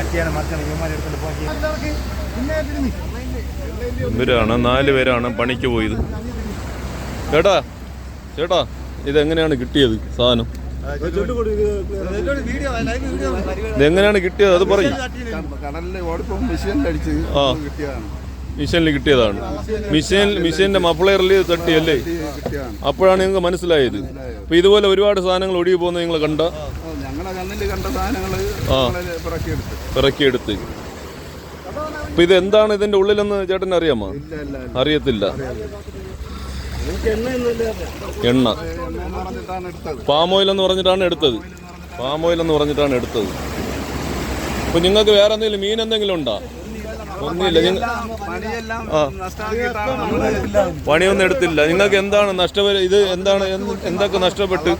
മാറ്റിയാണ് മാറ്റാണ് പോയി ഇവരാണ് നാല് പേരാണ് പണിക്ക് പോയത്. ചേട്ടാ ചേട്ടാ ഇതെങ്ങനെയാണ് കിട്ടിയത് സാധനം? ഇതെങ്ങനെയാണ് കിട്ടിയത്? അത് പറയും. മെഷീനിൽ ആ. കിട്ടിയതാണ് മിഷനിൽ കിട്ടിയതാണ്. മിഷീൻ മിഷീന്റെ മഫ്ലയറിൽ തട്ടിയല്ലേ? അപ്പോഴാണ് നിങ്ങൾക്ക് മനസ്സിലായത്. അപ്പൊ ഇതുപോലെ ഒരുപാട് സാധനങ്ങൾ ഒഴുകി പോകുന്നത് നിങ്ങൾ കണ്ട? ഞങ്ങളുടെ ഞങ്ങളെ കണ്ണിൽ കണ്ട സാധനങ്ങൾ ആ. ഇറക്കിയെടുത്ത്. അപ്പൊ ഇത് എന്താണ് ഇതിന്റെ ഉള്ളിലെന്ന് ചേട്ടൻ അറിയാമോ? ഇല്ല ഇല്ല ഇല്ല. അറിയത്തില്ല. എണ്ണ. എന്ന് പറഞ്ഞിട്ടാണ് എടുത്തത് പാം ഓയിൽ എന്ന് പറഞ്ഞിട്ടാണ് എടുത്തത്. പാം ഓയിൽ എന്ന് പറഞ്ഞിട്ടാണ് എടുത്തത്. അപ്പൊ നിങ്ങൾക്ക് വേറെ എന്തെങ്കിലും മീൻ എന്തെങ്കിലും ഉണ്ടോ? ഒന്നുമില്ല. പണിയൊന്നും എടുത്തില്ല. നിങ്ങൾക്ക് എന്താണ് നഷ്ടപരി ഇത് എന്താണ് എന്ത്- എന്തൊക്കെ നഷ്ടപ്പെട്ട്?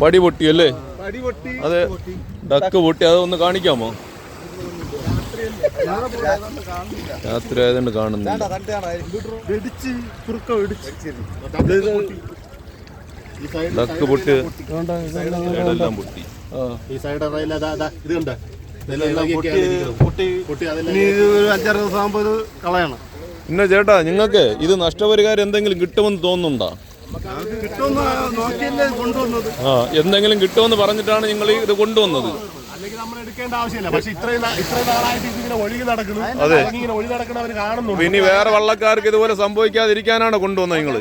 ടക്കൊക്കെ പൊട്ടി അല്ലേ പൊട്ടി. പടി പടി അതെ ഡക്ക് പൊട്ടി അതൊന്ന് കാണിക്കാമോ? രാത്രി ആയതുകൊണ്ട് കാണുന്നില്ല. വെടിച്ച് വെടിച്ച് ഡക്ക് പൊട്ടി. എല്ലാം പൊട്ടി. ഈ സൈഡ് റെയിൽ അതാ അതാ ഇത് കണ്ട. ഇനി ഇത് ഒരു അഞ്ചാറ് ദിവസം ആകുമ്പോൾ ഇത് കളയണം. പിന്നെ ചേട്ടാ നിങ്ങൾക്ക് ഇത് നഷ്ടപരിഹാരം എന്തെങ്കിലും കിട്ടുമെന്ന് തോന്നുന്നുണ്ടോ? ആ എന്തെങ്കിലും കിട്ടുമെന്ന് പറഞ്ഞിട്ടാണ് നിങ്ങൾ ഇത് കൊണ്ടുവന്നത്. അതെ. ഇനി വേറെ വള്ളക്കാർക്ക് ഇതുപോലെ സംഭവിക്കാതിരിക്കാനാണ് കൊണ്ടുവന്നത് നിങ്ങൾ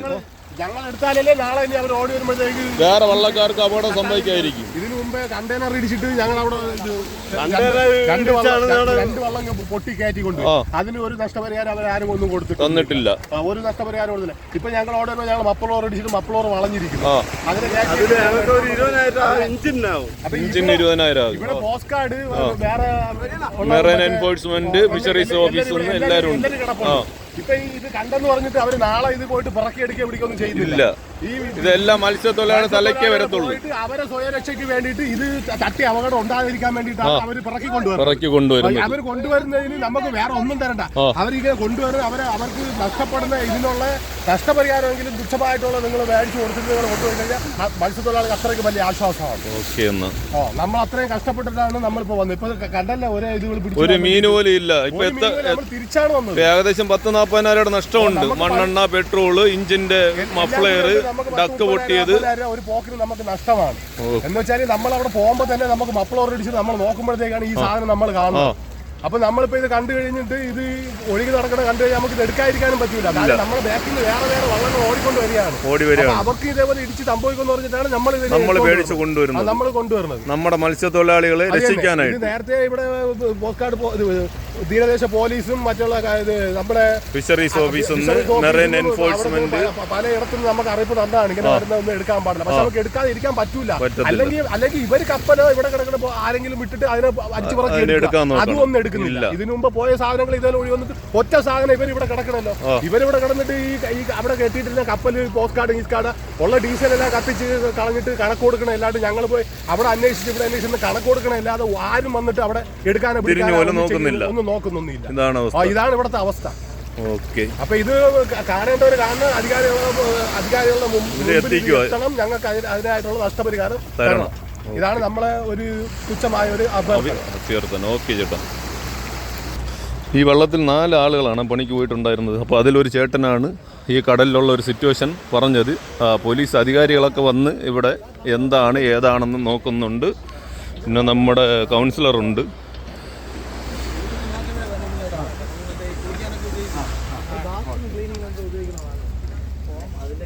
ഞങ്ങൾ എടുത്താലല്ലേ നാളെ ഇനി അവർ ഓടി വരുമ്പോഴത്തേക്ക് വേറെ വള്ളക്കാർക്ക് അപകടം സംഭവിക്കാതിരിക്കും. ഇതിനു മുമ്പേ കണ്ടെയ്നർ ഇടിച്ചിട്ട് ഞങ്ങൾ അവിടെ രണ്ട് വള്ളം രണ്ട് വള്ളം പൊട്ടി കയറ്റിക്കൊണ്ട്. അതിന് ഒരു നഷ്ടപരിഹാരം അവർ ആരും ഒന്നും കൊടുത്തിട്ട് തന്നിട്ടില്ല. ഒരു നഷ്ടപരിഹാരം കൊടുത്തില്ല. ഇപ്പൊ ഞങ്ങൾ അവിടെ ഞങ്ങൾ മപ്പളോർ ഇടിച്ചിട്ട് മപ്പളോർ വളഞ്ഞിരിക്കുന്നു. ഇവിടെ പോസ്റ്റ് കാർഡ് വേറെ ഉള്ള മെറൈൻ എൻഫോഴ്സ്മെന്റ് ഫിഷറീസ് ഓഫീസ് എല്ലാവരും ഉണ്ട്. ഇപ്പൊ ഇത് കണ്ടെന്ന് പറഞ്ഞിട്ട് അവർ നാളെ ഇത് പോയിട്ട് പിറക്കിയെടുക്കുക പിടിക്കൊന്നും ചെയ്യുന്നില്ല ഈ ഇതെല്ലാം മത്സ്യത്തൊഴിലാളി തലയ്ക്കേ വരത്തുള്ളൂ. പോയിട്ട് അവരെ സ്വയരക്ഷയ്ക്ക് വേണ്ടിയിട്ട് ഇത് തട്ടി അപകടം ഉണ്ടാകാതിരിക്കാൻ വേണ്ടിയിട്ടാണ് അവർ പിറക്കി കൊണ്ടുവരുന്നത്. ഇറക്കി കൊണ്ടുവരുന്നത്. അവർ കൊണ്ടുവരുന്നതിന് നമുക്ക് വേറെ ഒന്നും തരണ്ട. അവരിങ്ങനെ കൊണ്ടുവരുന്ന അവരെ അവർക്ക് നഷ്ടപ്പെടുന്ന ഇതിനുള്ള നഷ്ടപരിഹാരമെങ്കിലും തുച്ഛമായിട്ടുള്ള നിങ്ങൾ മേടിച്ചു കൊടുത്തിട്ട് നിങ്ങൾ കൊണ്ടുപോയി കഴിഞ്ഞാൽ ആ മത്സ്യത്തൊഴിലാളിക്ക് അത്രയ്ക്ക് വലിയ ആശ്വാസമാണ്. ഓക്കെ എന്നാ. ഓ നമ്മൾ അത്രയും കഷ്ടപ്പെട്ടിട്ടാണ് നമ്മളിപ്പോ വന്നത്. ഇപ്പൊ കണ്ടല്ല ഒരേ ഇത് ഒരു മീൻ പോലും ഇല്ല. ഇപ്പൊ തിരിച്ചാണ് വന്നത്. ഏകദേശം പത്ത് നാൽപ്പതിനായിരം നഷ്ടമുണ്ട്. മണ്ണെണ്ണ പെട്രോൾ ഇഞ്ചിന്റെ മഫ്ലെയർ ഡക്ക് പൊട്ടിയത്. ഒരു പോക്കിന് നമുക്ക് നഷ്ടമാണ്. എന്ന് വെച്ചാൽ നമ്മൾ അവിടെ പോകുമ്പോൾ തന്നെ നമുക്ക് മപ്പിളോർ അടിച്ച് നമ്മൾ നോക്കുമ്പോഴത്തേക്കാണ് ഈ സാധനം നമ്മൾ കാണുന്നത്. അപ്പൊ നമ്മളിപ്പോ ഇത് കണ്ടു കഴിഞ്ഞിട്ട് ഇത് ഒഴുകി നടക്കണ കണ്ടു കഴിഞ്ഞാൽ നമുക്ക് ഇത് എടുക്കാതിരിക്കാനും പറ്റൂല. കാരണം നമ്മുടെ ബാക്കിൽ നിന്ന് വേറെ വേറെ വള്ളങ്ങൾ ഓടിക്കൊണ്ട് വരികയാണ്. ഓടി വരികയാണ്. അവർക്ക് ഇതേപോലെ ഇടിച്ച് സംഭവിക്കുമെന്ന് പറഞ്ഞിട്ടാണ് നമ്മൾ നമ്മൾ പേടിച്ച് കൊണ്ടുവരുന്നത്. നമ്മൾ കൊണ്ടുവരുന്നത്. നമ്മുടെ മത്സ്യത്തൊഴിലാളികളെ രക്ഷിക്കാനായിട്ട്. നേരത്തെ ഇവിടെ പോസ്റ്റ് കാർഡ് തീരദേശ പോലീസും മറ്റുള്ള നമ്മുടെ ഫിഷറീസ് ഓഫീസും എൻഫോഴ്സ്മെന്റ് പലയിടത്തും നമുക്ക് അറിയിപ്പ് തന്നാണ് ഇങ്ങനെ വരുന്നൊന്നും എടുക്കാൻ പാടില്ല. പക്ഷെ നമുക്ക് എടുക്കാതെ ഇരിക്കാൻ പറ്റൂല അല്ലെങ്കിൽ അല്ലെങ്കിൽ ഇവർ കപ്പലോ ഇവിടെ കിടക്കുന്ന ആരെങ്കിലും വിട്ടിട്ട് അതിനെ അടിച്ചു പറഞ്ഞു. അതും ഒന്നും എടുക്കുന്നില്ല. ഇതിനു മുമ്പ് പോയ സാധനങ്ങൾ ഇതേ ഒഴി വന്നിട്ട് ഒറ്റ സാധനം ഇവർ ഇവിടെ കിടക്കണല്ലോ. ഇവരിവിടെ കിടന്നിട്ട് ഈ അവിടെ കെട്ടിയിട്ടില്ല കപ്പൽ പോസ്റ്റ് കാർഡ് ഈസ് കാർഡ് ഉള്ള ഡീസൽ എല്ലാം കത്തിച്ച് കളഞ്ഞിട്ട് കണക്ക് കൊടുക്കണം അല്ലാണ്ട് ഞങ്ങൾ പോയി അവിടെ അന്വേഷിച്ച് ഇവിടെ അന്വേഷിച്ച് കണക്ക് കൊടുക്കണം അല്ലാതെ ആരും വന്നിട്ട് അവിടെ എടുക്കാനോ ഒന്നും. ഒന്നും നോക്കുന്നൊന്നുമില്ല. ഇതാണ് അവസ്ഥ. ഇതാണ് ഇവിടുത്തെ അവസ്ഥ. ഓക്കെ. അപ്പൊ ഇത് കാണേണ്ടവർ കാണുന്ന അധികാരികളുടെ അധികാരികളുടെ മുമ്പ് മുമ്പിൽ. എത്തണം ഞങ്ങൾക്ക് അതിന് അതിനായിട്ടുള്ള നഷ്ടപരിഹാരം തരണം. ഇതാണ് നമ്മളെ ഒരു തുച്ഛമായ ഒരു അഭ്യർത്ഥന. ഓക്കെ ചേട്ടാ. ഈ വെള്ളത്തിൽ നാല് ആളുകളാണ് പണിക്ക് പോയിട്ടുണ്ടായിരുന്നത്. അപ്പോൾ അതിലൊരു ചേട്ടനാണ് ഈ കടലിലുള്ള ഒരു സിറ്റുവേഷൻ പറഞ്ഞത്. പോലീസ് അധികാരികളൊക്കെ വന്ന് ഇവിടെ എന്താണ് ഏതാണെന്ന് നോക്കുന്നുണ്ട്. പിന്നെ നമ്മുടെ കൗൺസിലറുണ്ട്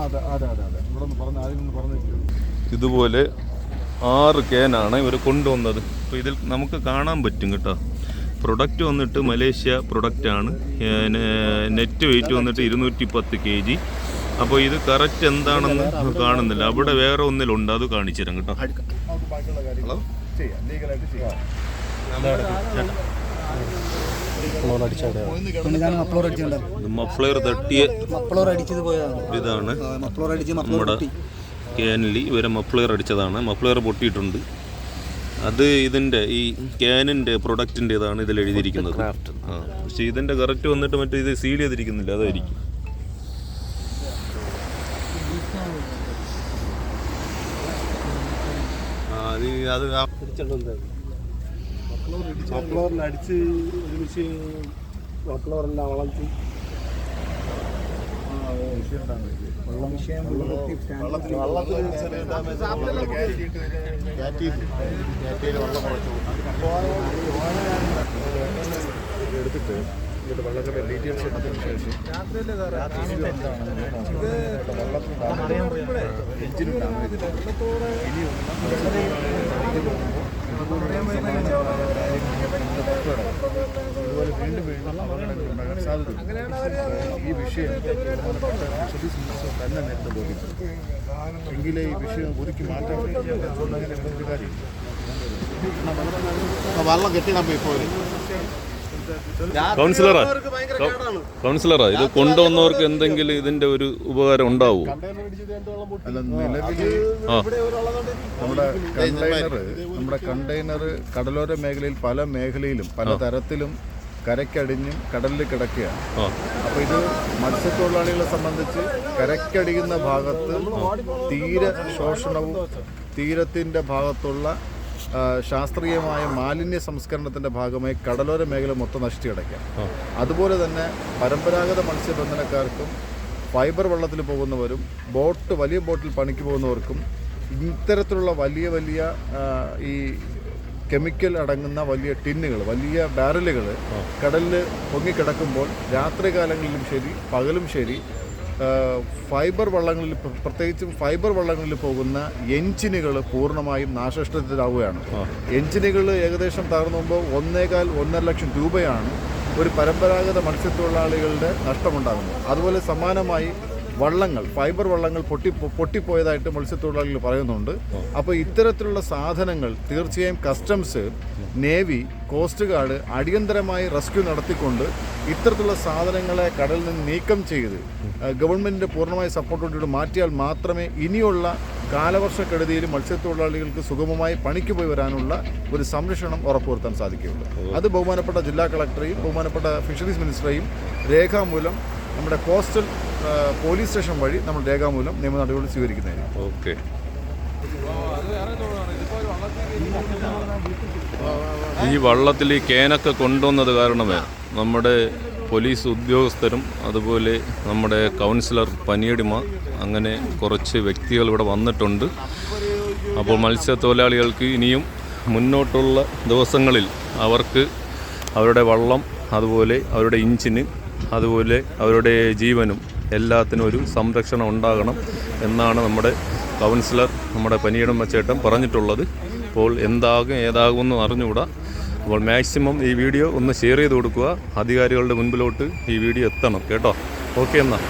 അതെ അതെ അതെ അതെ. ഇവിടെ ഒന്ന് പറഞ്ഞ ആദ്യം ഒന്ന് പറഞ്ഞിട്ട് ഇതുപോലെ ആറ് ക്യാനാണ് ഇവർ കൊണ്ടുവന്നത്. അപ്പോൾ ഇതിൽ നമുക്ക് കാണാൻ പറ്റും കേട്ടോ. പ്രൊഡക്റ്റ് വന്നിട്ട് മലേഷ്യ പ്രൊഡക്റ്റാണ് നെറ്റ് വെയിറ്റ് വന്നിട്ട് ഇരുന്നൂറ്റി പത്ത് കെ ജി അപ്പോൾ ഇത് കറക്റ്റ് എന്താണെന്ന് കാണുന്നില്ല. അവിടെ വേറെ ഒന്നിലുണ്ട്. അത് കാണിച്ചു തരാം കേട്ടോ. നമുക്ക് മഫ്ലർ തട്ടിയ മപ്ലോർ അടിച്ചത് പോയതാണ്? ഇതാണ്. മപ്ലോർ അടിച്ച് നമ്മുടെ ക്യാനിൽ ഇവരെ മഫ്ലർ അടിച്ചതാണ്. മഫ്ലർ പൊട്ടിയിട്ടുണ്ട്. അത് ഇതിന്റെ ഈ ക്യാനിന്റെ പ്രൊഡക്റ്റിന്റെ ഇതാണ് ഇതിൽ എഴുതിയിരിക്കുന്നത്. ആ പക്ഷേ ഇതിന്റെ കറക്റ്റ് വന്നിട്ട് മറ്റേ ഇത് സീൽ ചെയ്തിരിക്കുന്നില്ല. അതായിരിക്കും. അത് അത് അത് ആ അടിച്ച് ഒരു വിഷയം മക്കളോറെല്ലാം വളച്ച് എടുത്തിട്ട് ഈ വിഷയം തന്നെ നേരത്തെ ബോധിപ്പിച്ചു എങ്കിലേ ഈ വിഷയം ഒരുക്കി മാറ്റാൻ കാര്യം വെള്ളം കെട്ടിടാൻ പോയി പോയി കൗൺസിലറാ? കൗൺസിലറാ? ഇത് കൊണ്ടുവന്നവർക്ക് എന്തെങ്കിലും ഇതിന്റെ ഒരു ഉപകാരം ആ നമ്മുടെ കണ്ടെയ്നർ നമ്മുടെ കണ്ടെയ്നർ കടലോര മേഖലയിൽ പല മേഖലയിലും പല തരത്തിലും കരക്കടിഞ്ഞും കടലിൽ കിടക്കുകയാണ്. അപ്പൊ അപ്പോൾ ഇത് മത്സ്യത്തൊഴിലാളികളെ സംബന്ധിച്ച് കരക്കടിയുന്ന ഭാഗത്ത് തീര ശോഷണവും തീരത്തിന്റെ ഭാഗത്തുള്ള ശാസ്ത്രീയമായ മാലിന്യ സംസ്കരണത്തിന്റെ ഭാഗമായി കടലോര മേഖല മൊത്തം നശിച്ചു കിടക്കാം. അതുപോലെ തന്നെ പരമ്പരാഗത മത്സ്യബന്ധനക്കാർക്കും ഫൈബർ വള്ളത്തിൽ പോകുന്നവരും ബോട്ട് വലിയ ബോട്ടിൽ പണിക്ക് പോകുന്നവർക്കും ഇത്തരത്തിലുള്ള വലിയ വലിയ ഈ കെമിക്കൽ അടങ്ങുന്ന വലിയ ടിന്നുകൾ വലിയ ബാരലുകൾ കടലിൽ പൊങ്ങിക്കിടക്കുമ്പോൾ രാത്രികാലങ്ങളിലും ശരി പകലും ശരി ഫൈബർ വള്ളങ്ങളിൽ പ്ര- പ്രത്യേകിച്ചും ഫൈബർ വള്ളങ്ങളിൽ പോകുന്ന എഞ്ചിനുകൾ പൂർണമായും നാശനഷ്ടത്തിലാവുകയാണ്. എഞ്ചിനുകൾ ഏകദേശം തകർന്നുമ്പോൾ ഒന്നേകാൽ ഒന്നര ലക്ഷം രൂപയാണ് ഒരു പരമ്പരാഗത മത്സ്യത്തൊഴിലാളികളുടെ നഷ്ടമുണ്ടാകുന്നത്. അതുപോലെ സമാനമായി വള്ളങ്ങൾ ഫൈബർ വള്ളങ്ങൾ പൊട്ടി പൊട്ടിപ്പോയതായിട്ട് മത്സ്യത്തൊഴിലാളികൾ പറയുന്നുണ്ട്. അപ്പോൾ ഇത്തരത്തിലുള്ള സാധനങ്ങൾ തീർച്ചയായും കസ്റ്റംസ് നേവി കോസ്റ്റ് ഗാർഡ് അടിയന്തരമായി റെസ്ക്യൂ നടത്തിക്കൊണ്ട് ഇത്തരത്തിലുള്ള സാധനങ്ങളെ കടലിൽ നിന്ന് നീക്കം ചെയ്ത് ഗവൺമെന്റിന്റെ പൂർണമായ സപ്പോർട്ടോടുകൂടി മാറ്റിയാൽ മാത്രമേ ഇനിയുള്ള കാലവർഷക്കെടുതിയിൽ മത്സ്യത്തൊഴിലാളികൾക്ക് സുഗമമായി പണിക്ക് പോയി വരാനുള്ള ഒരു സംരക്ഷണം ഉറപ്പുവരുത്താൻ സാധിക്കുകയുള്ളൂ. അത് ബഹുമാനപ്പെട്ട ജില്ലാ കളക്ടറെയും ബഹുമാനപ്പെട്ട ഫിഷറീസ് മിനിസ്റ്ററെയും രേഖാമൂലം നമ്മുടെ കോസ്റ്റൽ പോലീസ് സ്റ്റേഷൻ വഴി നമ്മൾ രേഖാമൂലം നിയമ നടപടികൾ സ്വീകരിക്കുന്നതായിരിക്കും. ഓക്കെ. ഈ വള്ളത്തിൽ ഈ കേനൊക്കെ കൊണ്ടുവന്നത് കാരണമേ നമ്മുടെ പോലീസ് ഉദ്യോഗസ്ഥരും അതുപോലെ നമ്മുടെ കൗൺസിലർ പനിയടിമ അങ്ങനെ കുറച്ച് വ്യക്തികൾ ഇവിടെ വന്നിട്ടുണ്ട്. അപ്പോൾ മത്സ്യത്തൊഴിലാളികൾക്ക് ഇനിയും മുന്നോട്ടുള്ള ദിവസങ്ങളിൽ അവർക്ക് അവരുടെ വള്ളം അതുപോലെ അവരുടെ ഇഞ്ചിന് അതുപോലെ അവരുടെ ജീവനും എല്ലാത്തിനും ഒരു സംരക്ഷണം ഉണ്ടാകണം എന്നാണ് നമ്മുടെ കൗൺസിലർ നമ്മുടെ പനിയിടം വച്ചേട്ടം പറഞ്ഞിട്ടുള്ളത്. അപ്പോൾ എന്താകും ഏതാകുമെന്ന് അറിഞ്ഞുകൂടാ. അപ്പോൾ മാക്സിമം ഈ വീഡിയോ ഒന്ന് ഷെയർ ചെയ്ത് കൊടുക്കുക. അധികാരികളുടെ മുൻപിലോട്ട് ഈ വീഡിയോ എത്തണം. കേട്ടോ? ഓക്കെ എന്നാൽ